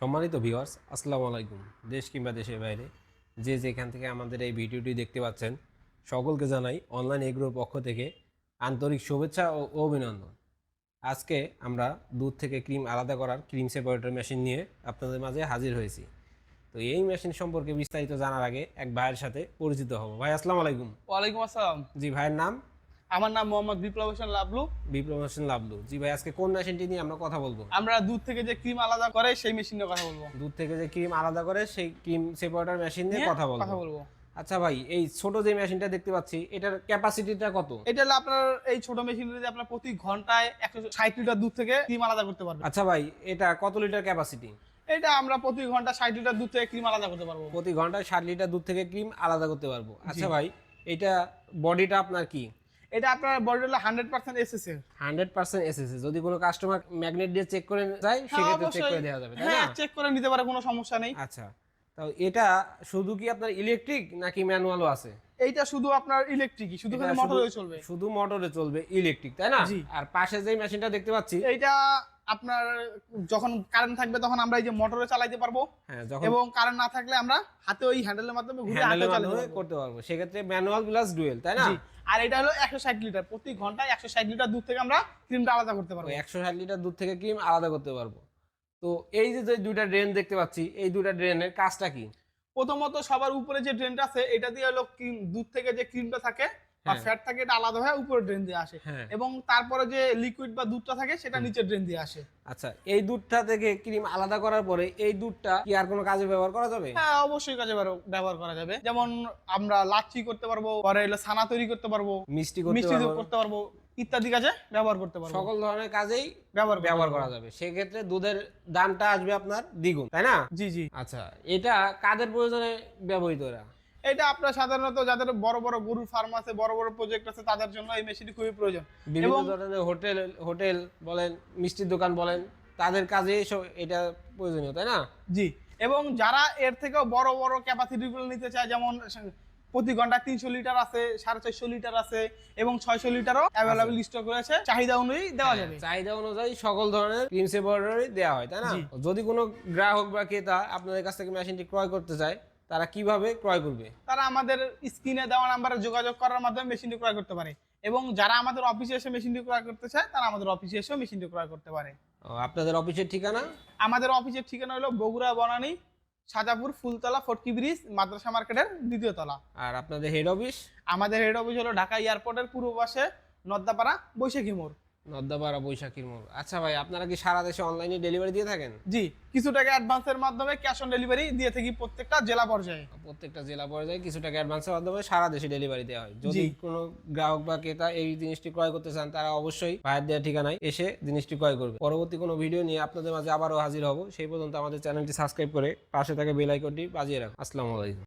সম্মানিত ভিউয়ার্স আসসালামু আলাইকুম। দেশ কিংবা দেশের বাইরে যে যেখান থেকে আমাদের এই ভিডিওটি দেখতে পাচ্ছেন সকলকে জানাই অনলাইন এগ্রোর পক্ষ থেকে আন্তরিক শুভেচ্ছা ও অভিনন্দন। আজকে আমরা দুধ থেকে ক্রিম আলাদা করার ক্রিম সেপারেটর মেশিন নিয়ে আপনাদের মাঝে হাজির হয়েছি। তো এই মেশিন সম্পর্কে বিস্তারিত জানার আগে এক ভাইয়ের সাথে পরিচিত হব। ভাই আসসালামু আলাইকুম। ওয়ালাইকুম আসসালাম। জি ভাইয়ের নাম? আমার নাম মোহাম্মদ বিপ্লব হোসেন লাবলু। বিপ্লব হোসেন লাবলু। জি ভাই আজকে কোন মেশিনটি নিয়ে আমরা কথা বলব? আমরা দুধ থেকে যে ক্রিম আলাদা করে সেই মেশিন নিয়ে কথা বলব। দুধ থেকে যে ক্রিম আলাদা করে সেই ক্রিম সেপারেটর মেশিন নিয়ে কথা বলব। কথা বলব। আচ্ছা ভাই এই ছোট যে মেশিনটা দেখতে পাচ্ছি এটার ক্যাপাসিটিটা কত? এটা আপনার এই ছোট মেশিনটিতে আপনার প্রতি ঘন্টায় একশো ষাট লিটার দুধ থেকে ক্রিম আলাদা করতে পারবেন। আচ্ছা ভাই এটা কত লিটার ক্যাপাসিটি এটা আমরা প্রতি ঘণ্টা ষাট লিটার দুধ থেকে ক্রিম আলাদা করতে পারব। প্রতি ঘন্টায় ষাট লিটার দুধ থেকে ক্রিম আলাদা করতে পারব। আচ্ছা ভাই এটা বডিটা আপনার কি? এটা আপনার বডি হলো হান্ড্রেড পার্সেন্ট এস এর হান্ড্রেড পার্সেন্ট এসএসএ যদি কোনো কাস্টমার ম্যাগনেট দিয়ে চেক করে যায় সেক্ষেত্রে চেক করে দেওয়া যাবে তাই হ্যাঁ চেক করে নিতে পারে কোনো সমস্যা নেই। আচ্ছা তো এটা শুধু কি আপনার ইলেকট্রিক নাকি ম্যানুয়ালও আছে? এইটা শুধু আপনার ইলেকট্রিকই শুধু মোটরে চলবে। শুধু মোটরে চলবে ইলেকট্রিক তাই না। আর পাশে যে মেশিনটা দেখতে পাচ্ছি এইটা আপনার যখন কারেন্ট থাকবে তখন আমরা এই যে মোটরে চালাইতে পারব। হ্যাঁ এবং কারেন্ট না থাকলে আমরা হাতে ওই হ্যান্ডেলের মাধ্যমে ঘুরে হাতে চালাতে করতে পারব। সেক্ষেত্রে ম্যানুয়াল প্লাস ডুয়েল তাই না? আর এটা হলো একশো ষাট লিটার প্রতি ঘন্টায় একশো ষাট লিটার দুধ থেকে আমরা ক্রিমটা আলাদা করতে পারব। একশো ষাট লিটার দুধ থেকে ক্রিম আলাদা করতে পারব। তো এই যে যে দুইটা ড্রেন দেখতে পাচ্ছি এই দুইটা ড্রেনের কাজটা কি? প্রথমত সবার উপরে যে ড্রেনটা আছে এটা দিয়ে হলো ক্রিম দুধ থেকে যে ক্রিমটা থাকে বা। ফ্যাট থাকে এটা আলাদা হয়ে উপরে ড্রেন দিয়ে আসে। হ্যাঁ। এবং তারপরে যে লিকুইড বা দুধটা থাকে সেটা নিচে ড্রেন দিয়ে আসে। আচ্ছা এই দুধটা থেকে ক্রিম আলাদা করার পরে এই দুধটা কি আর কোনো কাজে ব্যবহার করা যাবে? হ্যাঁ অবশ্যই কাজে ব্যবহার- করা যাবে। যেমন আমরা লাচ্ছি করতে পারব পরে হলো ছানা তৈরি করতে পারব মিষ্টি করতে মিষ্টি পারব। করতে পারব ইত্যাদি কাজে ব্যবহার করতে পারব। সকল ধরনের কাজেই ব্যবহার ব্যবহার করা যাবে। সেক্ষেত্রে দুধের দামটা আসবে আপনার দ্বিগুণ তাই না? জি জি। আচ্ছা এটা কাদের প্রয়োজনে ব্যবহৃত এরা? এটা আপনার সাধারণত যাদের বড় বড় গরুর ফার্ম আছে বড় বড় প্রজেক্ট আছে তাদের জন্য এই মেশিনটি খুবই প্রয়োজন। বিভিন্ন ধরনের হোটেল হোটেল বলেন মিষ্টির দোকান বলেন তাদের কাজে সব এটা প্রয়োজনীয় তাই না? জি এবং যারা এর থেকেও বড় বড় ক্যাপাসিটি গুলো নিতে চায় যেমন প্রতি ঘণ্টা তিনশো লিটার আছে সাড়ে চারশো লিটার আছে এবং ছয়শো লিটারও অ্যাভেলেবল স্টক রয়েছে চাহিদা অনুযায়ী দেওয়া যাবে। চাহিদা অনুযায়ী সকল ধরনের ক্রিম সেপারেটরই দেওয়া হয় তাই না? যদি কোনো গ্রাহক বা ক্রেতা আপনাদের কাছ থেকে মেশিনটি ক্রয় করতে চায় তারা কীভাবে ক্রয় করবে? তারা আমাদের স্ক্রিনে দেওয়া নাম্বারে যোগাযোগ করার মাধ্যমে মেশিনটি ক্রয় করতে পারে। এবং যারা আমাদের অফিসে এসে মেশিনটি ক্রয় করতে চায় তারা আমাদের অফিসে এসেও মেশিনটি ক্রয় করতে পারে। আপনাদের অফিসের ঠিকানা? আমাদের অফিসের ঠিকানা হলো বগুড়া বনানী সাজাপুর ফুলতলা ফটকি ব্রিজ মাদ্রাসা মার্কেটের দ্বিতীয় তলা। আর আপনাদের হেড অফিস আমাদের হেড অফিস হলো ঢাকা এয়ারপোর্টের পূর্ব পাশে নদ্দাপাড়া বৈশাখী মোড়। নদ্দাপাড়া বৈশাখীর মোড়। আচ্ছা ভাই আপনারা কি সারা দেশে অনলাইনে ডেলিভারি দিয়ে থাকেন? জি কিছু টাকা অ্যাডভান্সের মাধ্যমে ক্যাশ অন ডেলিভারি দিয়ে থাকি প্রত্যেকটা জেলা পর্যায়ে। প্রত্যেকটা জেলা পর্যায়ে কিছু টাকা অ্যাডভান্সের মাধ্যমে সারা দেশে ডেলিভারি দেওয়া হয়। যদি কোনো গ্রাহক বা ক্রেতা এই জিনিসটি ক্রয় করতে চান তারা অবশ্যই ভাইয়ের দেওয়া ঠিকানায় এসে জিনিসটি ক্রয় করবে। পরবর্তী কোনো ভিডিও নিয়ে আপনাদের মাঝে আবারও হাজির হব। সেই পর্যন্ত আমাদের চ্যানেলটি সাবস্ক্রাইব করে পাশে থাকা বেল আইকনটি বাজিয়ে রাখুন। আসসালামু আলাইকুম।